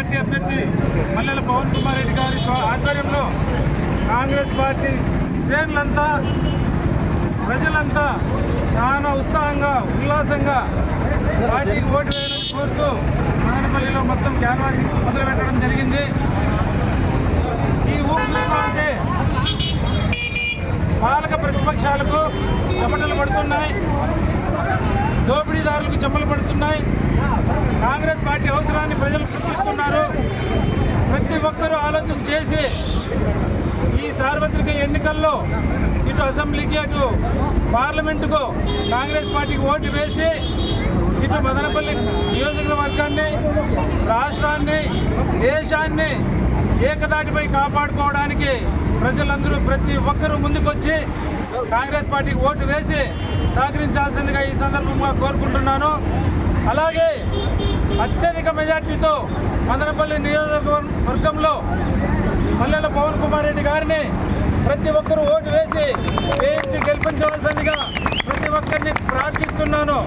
Party అభ్యర్థి మల్లెల పవన్ కుమార్ రెడ్డి గారి ఆధ్వర్యంలో కాంగ్రెస్ పార్టీ శ్రేణులంతా ప్రజలంతా చాలా ఉత్సాహంగా ఉల్లాసంగా పార్టీకి ఓటు వేయాలని కోరుతూ మదనపల్లిలో మొత్తం క్యాన్వాసింగ్ మొదలు పెట్టడం జరిగింది. ఈ ఊపు చూస్తూ పాలక ప్రతిపక్షాలకు చెమటలు పడుతున్నాయి. దోపిడీదారులకు చెమలు పడుతున్నాయి. కాంగ్రెస్ పార్టీ అవసరాన్ని ప్రజలు ఒక్కరూ ఆలోచన చేసి ఈ సార్వత్రిక ఎన్నికల్లో ఇటు అసెంబ్లీకి అటు పార్లమెంటుకు కాంగ్రెస్ పార్టీకి ఓటు వేసి ఇటు మదనపల్లి నియోజకవర్గాన్ని రాష్ట్రాన్ని దేశాన్ని ఏకదాటిపై కాపాడుకోవడానికి ప్రజలందరూ ప్రతి ఒక్కరూ ముందుకొచ్చి కాంగ్రెస్ పార్టీకి ఓటు వేసి సహకరించాల్సిందిగా ఈ సందర్భంగా కోరుకుంటున్నాను. అలాగే అత్యధిక మెజార్టీతో మదనపల్లి నియోజకవర్గంలో మల్లెల పవన్ కుమార్ రెడ్డి గారిని ప్రతి ఒక్కరూ ఓటు వేసి వేయించి గెలిపించవలసిందిగా ప్రతి ఒక్కరిని ప్రార్థిస్తున్నాను.